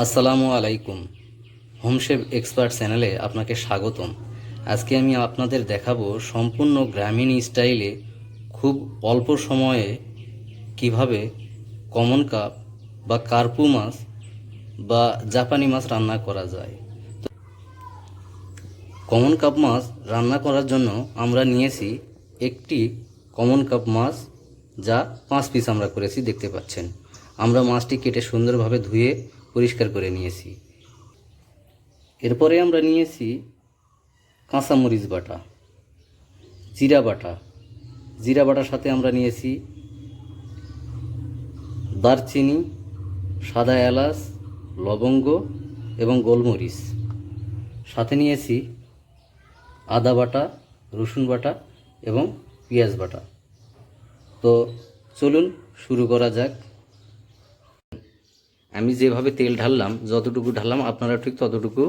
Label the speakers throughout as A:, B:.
A: আসসালামু আলাইকুম। হোমশেপ এক্সপার্ট চ্যানেলে আপনাকে স্বাগতম। আজকে আমি আপনাদের দেখাবো সম্পূর্ণ গ্রামীণ স্টাইলে খুব অল্প সময়ে কীভাবে কমন কাপ বা কার্পু মাছ বা জাপানি মাছ রান্না করা যায়। কমন কাপ মাছ রান্না করার জন্য আমরা নিয়েছি একটি কমন কাপ মাছ যা পাঁচ পিস আমরা করেছি, দেখতে পাচ্ছেন। আমরা মাছটি কেটে সুন্দরভাবে ধুয়ে পরিষ্কার করে নিয়েছি। এরপরে আমরা নিয়েছি কাঁচামরিচ বাটা, জিরা বাটা। জিরা বাটার সাথে আমরা নিয়েছি দারচিনি, সাদা এলাচ, লবঙ্গ এবং গোলমরিচ। সাথে নিয়েছি আদা বাটা, রসুন বাটা এবং পেঁয়াজ বাটা। তো চলুন শুরু করা যাক। আমি যেভাবে তেল ঢাললাম, যতটুকু ঢাললাম, আপনারা ঠিক ততটুকু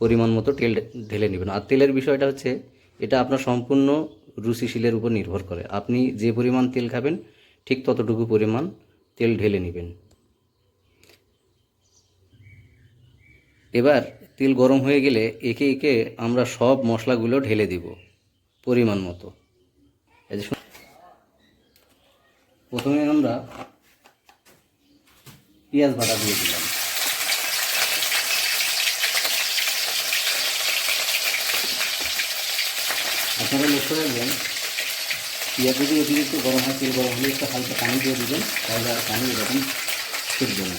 A: পরিমাণ মতো তেল ঢেলে নেবেন। আর তেলের বিষয়টা হচ্ছে, এটা আপনার সম্পূর্ণ রুচিশীলের উপর নির্ভর করে। আপনি যে পরিমাণ তেল খাবেন, ঠিক ততটুকু পরিমাণ তেল ঢেলে নেবেন। এবার তেল গরম হয়ে গেলে একে একে আমরা সব মশলাগুলো ঢেলে দিব পরিমাণ মতো। প্রথমে আমরা পেঁয়াজ বাটা দিয়ে দিলাম। আপনারা লক্ষ্য রাখবেন, পেঁয়াজ যদি অতিরিক্ত গরম হয়, তেল গরম হলে একটু হালকা পানি দিয়ে দিবেন, তাহলে আর পানি এরকম ছুটবে না।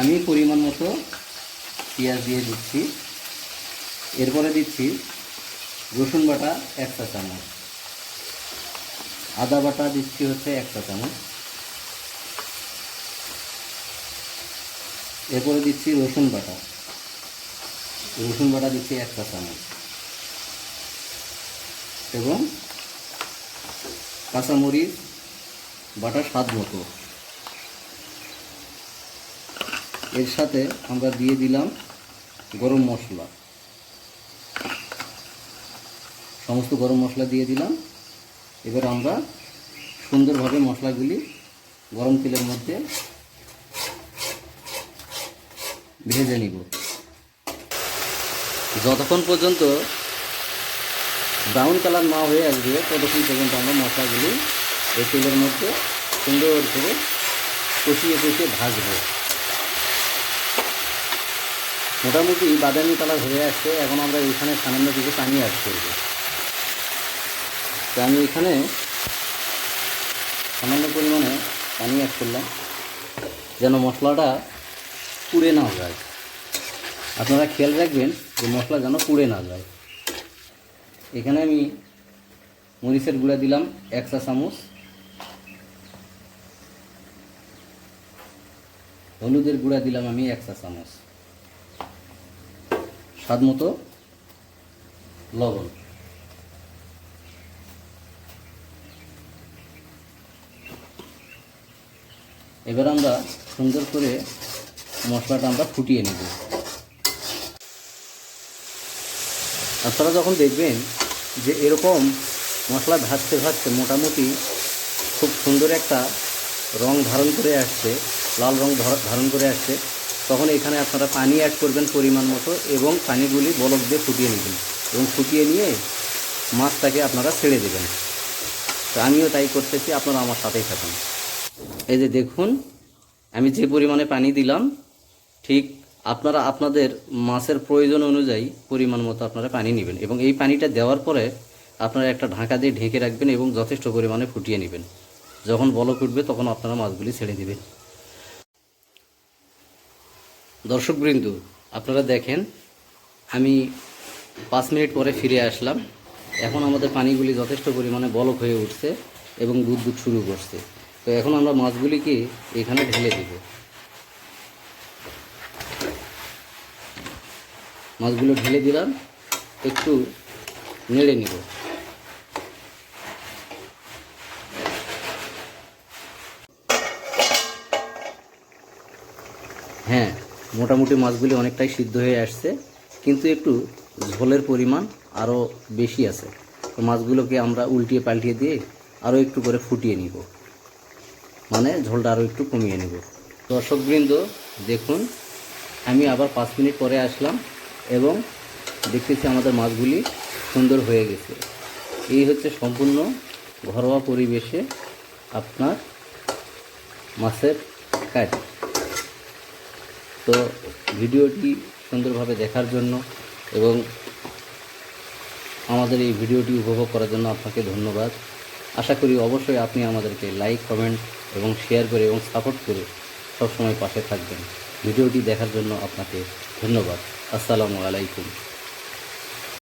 A: আমি পরিমাণ মতো পেঁয়াজ দিয়ে দিচ্ছি। এরপরে দিচ্ছি রসুন বাটা এক চা চামচ। আদা বাটা দিচ্ছি হচ্ছে এক চা চামচ। এরপরে দিচ্ছি রসুন বাটা। রসুন বাটা দিচ্ছি এক চা চামচ। এবং কাঁচামরিচ বাটা স্বাদ মতো। এর সাথে আমরা দিয়ে দিলাম গরম মশলা। সমস্ত গরম মশলা দিয়ে দিলাম। এবার আমরা সুন্দরভাবে মশলাগুলি গরম তেলের মধ্যে ভেজে নিব। যতক্ষণ পর্যন্ত ব্রাউন কালার না হয়ে আসবে, ততক্ষণ পর্যন্ত আমরা মশলাগুলি এই তেলের মধ্যে সুন্দর করে কষিয়ে কষিয়ে ভাজবো। মোটামুটি বাদামি কালার হয়ে আসছে, এখন আমরা এখানে সামান্য কিছু পানি অ্যাড করব। তো আমি এখানে সামান্য পরিমাণে পানি অ্যাড করলাম, যেন মশলাটা পুড়ে না যায়। আপনারা খেয়াল রাখবেন যে মশলা যেন পুড়ে না যায়। এখানে আমি মরিচের গুঁড়া দিলাম, এক চা চামচ। হলুদের গুঁড়া দিলাম আমি এক চা চামচ। স্বাদ মতো লবণ। এবার আমরা সুন্দর করে মশলাটা আমরা ফুটিয়ে নেব। আপনারা যখন দেখবেন যে এরকম মশলা ভাজতে ভাজতে মোটামুটি খুব সুন্দর একটা রং ধারণ করে আসছে, লাল রং ধর- ধারণ করে আসছে, তখন এখানে আপনারা পানি অ্যাড করবেন পরিমাণ মতো এবং পানিগুলি বলক দিয়ে ফুটিয়ে নেবেন এবং ফুটিয়ে নিয়ে মাছটাকে আপনারা ছেড়ে দেবেন। তো আমিও তাই করতেছি আপনারা আমার সাথেই থাকুন। এই যে দেখুন, আমি যে পরিমাণে পানি দিলাম, ঠিক আপনারা, আপনাদের মাছের প্রয়োজন অনুযায়ী পরিমাণ মতো আপনারা পানি নেবেন এবং এই পানিটা দেওয়ার পরে আপনারা একটা ঢাকা দিয়ে ঢেকে রাখবেন এবং যথেষ্ট পরিমাণে ফুটিয়ে নেবেন। যখন বলক উঠবে তখন আপনারা মাছগুলি ছেড়ে দেবেন। দর্শকবৃন্দ, আপনারা দেখেন, আমি পাঁচ মিনিট পরে ফিরে আসলাম। এখন আমাদের পানিগুলি যথেষ্ট পরিমাণে বলক হয়ে উঠছে এবং দুধ দুধ শুরু করছে। তো এখন আমরা মাছগুলিকে এখানে ঢেলে দেব। মাছগুলো ঢেলে দিলাম, একটু নেড়ে নিব। হ্যাঁ মোটামুটি মাছগুলি অনেকটাই সিদ্ধ হয়ে আসছে, কিন্তু একটু ঝোলের পরিমাণ আরও বেশি আছে। তো মাছগুলোকে আমরা উল্টিয়ে পাল্টিয়ে দিয়ে আরও একটু করে ফুটিয়ে নিব। মানে ঝোলটা আরও একটু কমিয়ে নেব। দর্শকবৃন্দ, দেখুন, আমি আবার পাঁচ মিনিট পরে আসলাম এবং দেখতেছি আমাদের মাছগুলি সুন্দর হয়ে গেছে। এই হচ্ছে সম্পূর্ণ ঘরোয়া পরিবেশে আপনার মাছের কাজ তো ভিডিওটি সুন্দরভাবে দেখার জন্য এবং আমাদের এই ভিডিওটি উপভোগ করার জন্য আপনাকে ধন্যবাদ। আশা করি অবশ্যই আপনি আমাদেরকে লাইক কমেন্ট এবং শেয়ার করে এবং সাপোর্ট করে সবসময় পাশে থাকবেন। ভিডিওটি দেখার জন্য আপনাকে ধন্যবাদ। আসসালামু আলাইকুম।